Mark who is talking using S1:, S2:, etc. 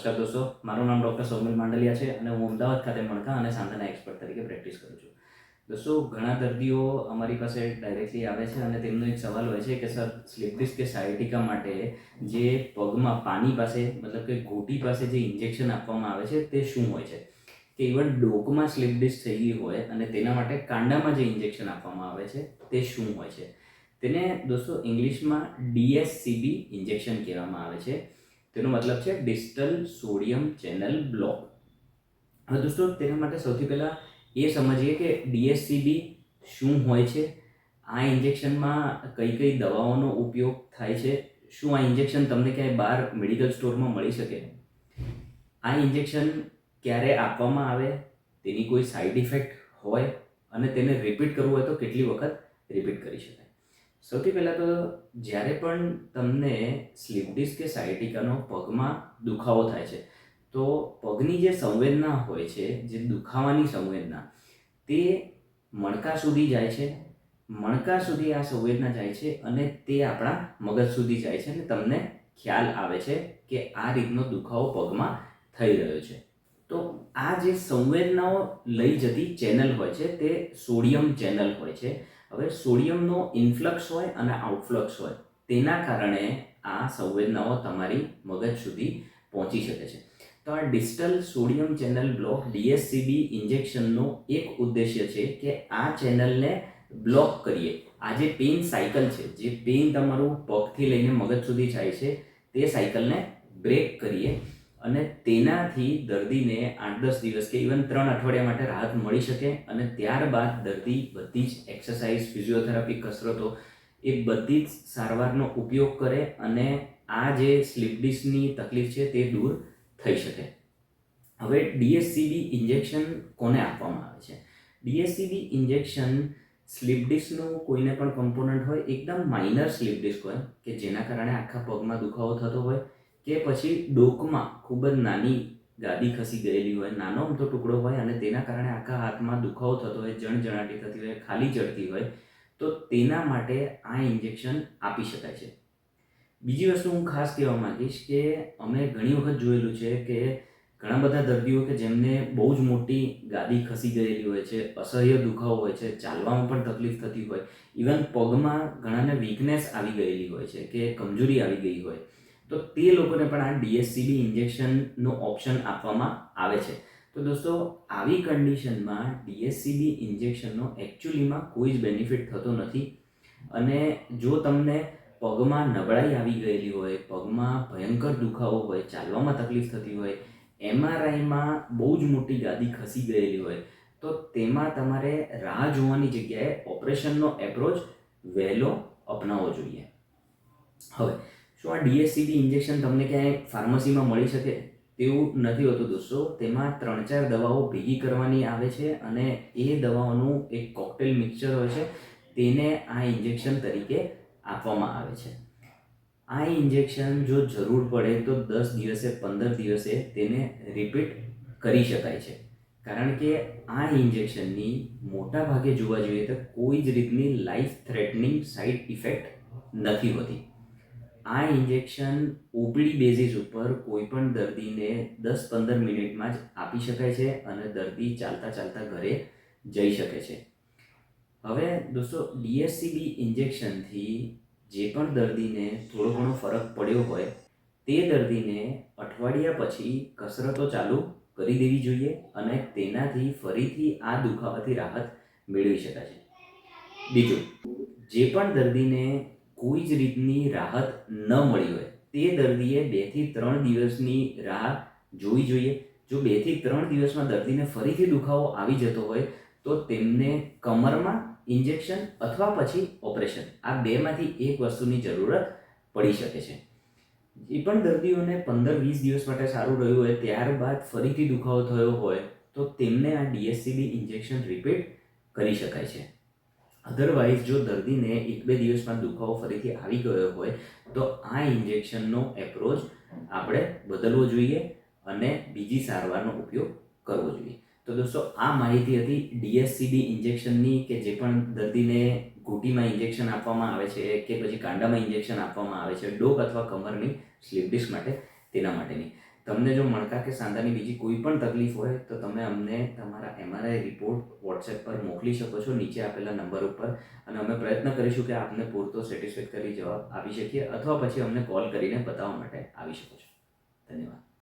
S1: નમસ્કાર દોસ્તો. મારું નામ ડૉક્ટર સૌમિલ માંડલિયા છે અને હું અમદાવાદ ખાતે મણકા અને સાંધાના એક્સપર્ટ તરીકે પ્રેક્ટિસ કરું છું. દોસ્તો, ઘણા દર્દીઓ અમારી પાસે ડાયરેક્ટલી આવે છે અને તેમનો એક સવાલ હોય છે કે, સર સ્લીપ ડિસ્ક કે સાયટિકા માટે જે પગમાં પાણી પાસે, મતલબ કે ઘૂંટી પાસે જે ઇન્જેક્શન આપવામાં આવે છે, તે શું હોય છે? કે ઇવન ડોકમાં સ્લીપ ડિસ્ક થઈ ગઈ હોય અને તેના માટે કાંડામાં જે ઇન્જેક્શન આપવામાં આવે છે, તે શું હોય છે? તેને દોસ્તો, ઇંગ્લિશમાં ડીએસસીબી ઇન્જેક્શન કહેવામાં આવે છે. તેનો મતલબ છે ડિસ્ટલ સોડિયમ ચેનલ બ્લોક. હવે દોસ્તો, તેના માટે સૌથી પહેલાં એ સમજીએ કે ડીએસસીબી શું હોય છે? આ ઇન્જેક્શનમાં કઈ કઈ દવાઓનો ઉપયોગ થાય છે? શું આ ઇન્જેક્શન તમને ક્યાંય બહાર મેડિકલ સ્ટોરમાં મળી શકે? આ ઇન્જેક્શન ક્યારે આપવામાં આવે? તેની કોઈ સાઈડ ઇફેક્ટ હોય? અને તેને રિપીટ કરવું હોય તો કેટલી વખત રિપીટ કરી શકાય? સૌથી પહેલાં તો જ્યારે પણ તમને સ્લીપ ડિસ્ક કે સાયટિકાનો પગમાં દુખાવો થાય છે, તો પગની જે સંવેદના હોય છે, જે દુખાવાની સંવેદના, તે મણકા સુધી જાય છે, મણકા સુધી આ સંવેદના જાય છે અને તે આપણા મગજ સુધી જાય છે અને તમને ખ્યાલ આવે છે કે આ રીતનો દુખાવો પગમાં થઈ રહ્યો છે. તો આ જે સંવેદનાઓ લઈ જતી ચેનલ હોય છે, તે સોડિયમ ચેનલ હોય છે. હવે સોડિયમનો ઇન્ફ્લક્સ હોય અને આઉટફ્લક્સ હોય, તેના કારણે આ સંવેદનાઓ તમારી મગજ સુધી પહોંચી શકે છે. તો આ distal sodium channel block DSCB ઇન્જેક્શનનો એક ઉદ્દેશ્ય છે કે આ ચેનલને બ્લોક કરીએ. આ જે પેઇન સાયકલ છે, જે પેઇન તમારું પગથી લઈને મગજ સુધી જાય છે, તે સાયકલને બ્રેક કરીએ. અને તેનાથી દર્દીને આઠ દસ દિવસ કે ઇવન ત્રણ અઠવાડિયા માટે રાહત મળી શકે અને ત્યારબાદ દર્દી બધી જ એક્સરસાઇઝ ફિઝિયોથેરાપી કસરતો એ બધી જ સારવારનો ઉપયોગ કરે અને આ જે સ્લીપ ડિસ્કની તકલીફ છે તે દૂર થઈ શકે. હવે ડીએસસીબી ઇન્જેક્શન કોને આપવામાં આવે છે? ડીએસસીબી ઇન્જેક્શન સ્લીપ ડિસ્કનું કોઈને પણ કમ્પોનન્ટ હોય, એકદમ માઇનર સ્લીપ ડિસ્ક હોય, કે જેના કારણે આખા પગમાં દુખાવો થતો હોય, કે પછી ડોકમાં ખૂબ જ નાની ગાદી ખસી ગયેલી હોય, નાનો અમથો ટુકડો હોય અને તેના કારણે આખા હાથમાં દુખાવો થતો હોય જણજણાટી થતી હોય, ખાલી ચડતી હોય, તો તેના માટે આ ઇન્જેક્શન આપી શકાય છે. બીજી વસ્તુ હું ખાસ કહેવા માંગીશ કે અમે ઘણી વખત જોયેલું છે કે ઘણા બધા દર્દીઓ કે જેમને બહુ જ મોટી ગાદી ખસી ગયેલી હોય છે, અસહ્ય દુખાવો હોય છે, ચાલવામાં પણ તકલીફ થતી હોય, ઇવન પગમાં ઘણાને વીકનેસ આવી ગયેલી હોય છે કે કમજોરી આવી ગઈ હોય તો તે લોકોને પણ આ ડીએસસીબી ઇન્જેક્શનનો ઓપ્શન આપવામાં આવે છે. તો દોસ્તો, આવી કન્ડિશનમાં ડીએસસીબી ઇન્જેક્શનનો એકચ્યુઅલીમાં કોઈ જ બેનિફિટ થતો નથી. અને જો તમને પગમાં નબળાઈ આવી ગયેલી હોય, પગમાં ભયંકર દુખાવો હોય, ચાલવામાં તકલીફ થતી હોય એમઆરઆઈમાં બહુ જ મોટી ગાદી ખસી ગયેલી હોય, તો તેમાં તમારે રાહ જોવાની જગ્યાએ ઓપરેશનનો એપ્રોચ વહેલો અપનાવવો જોઈએ. હવે શું આ ડીએસસીબી ઇન્જેક્શન તમને ક્યાંય ફાર્મસીમાં મળી શકે? તેવું નથી હોતું દોસ્તો. તેમાં ત્રણ ચાર દવાઓ ભેગી કરવાની આવે છે અને એ દવાઓનું એક કોકટેલ મિક્સચર હોય છે. તેને આ ઇન્જેક્શન તરીકે આપવામાં આવે છે. આ ઇન્જેક્શન જો જરૂર પડે તો દસ દિવસે, પંદર દિવસે તેને રિપીટ કરી શકાય છે. કારણ કે આ ઇન્જેક્શનની મોટા ભાગે જોવા જોઈએ તો કોઈ જ રીતની લાઈફ થ્રેટનિંગ સાઇડ ઇફેક્ટ નથી હોતી. આ ઇન્જેક્શન ઓપીડી બેઝિસ ઉપર કોઈ પણ દર્દીને દસ પંદર મિનિટમાં જ આપી શકાય છે અને દર્દી ચાલતા ચાલતા ઘરે જઈ શકે છે. હવે દોસ્તો ડીએસસીબી ઇન્જેક્શનથી જે પણ દર્દીને થોડો ઘણો ફરક પડ્યો હોય, તે દર્દીને અઠવાડિયા પછી કસરતો ચાલુ કરી દેવી જોઈએ અને તેનાથી ફરીથી આ દુખાવાથી રાહત મેળવી શકાય છે. બીજું, જે પણ દર્દીને કોઈ જ રીતની રાહત ન મળી હોય. તે દર્દીએ બેથી ત્રણ દિવસની રાહ જોવી જોઈએ. જો બેથી ત્રણ દિવસમાં દર્દીને ફરીથી દુખાવો આવી જતો હોય, તો તેમને કમરમાં ઇન્જેક્શન અથવા પછી ઓપરેશન. આ બેમાંથી એક વસ્તુની જરૂરત પડી શકે છે. એ પણ દર્દીઓને પંદર વીસ દિવસ માટે સારું રહ્યું હોય, ત્યારબાદ ફરીથી દુખાવો થયો હોય, તો તેમને આ ડીએસસીબી ઇન્જેક્શન રિપીટ કરી શકાય છે. અધરવાઇઝ જો દર્દીને એક બે દિવસમાં દુખાવો ફરીથી આવી ગયો હોય, તો આ ઇન્જેક્શનનો એપ્રોચ આપણે બદલવો જોઈએ અને બીજી સારવારનો ઉપયોગ કરવો જોઈએ. તો દોસ્તો, આ માહિતી હતી ડીએસસીબી ઇન્જેક્શનની કે જે પણ દર્દીને ઘૂંટીમાં ઇન્જેક્શન આપવામાં આવે છે કે પછી કાંડામાં ઇન્જેક્શન આપવામાં આવે છે, ડોક અથવા કમરની સ્લીપ ડિસ્ક માટે, તેના માટેની. તમને જો મણકા કે સાંધાની બીજી કોઈ પણ તકલીફ હોય, તો તમે અમને તમારા એમઆરઆઈ રિપોર્ટ વોટ્સએપ પર મોકલી શકો છો નીચે આપેલા નંબર ઉપર. અને અમે પ્રયત્ન કરીશું કે આપને પૂરતો સેટિસ્ફેક્ટરી જવાબ આપી શકીએ, અથવા પછી અમને કોલ કરીને બતાવવા માટે આવી શકો છો. ધન્યવાદ.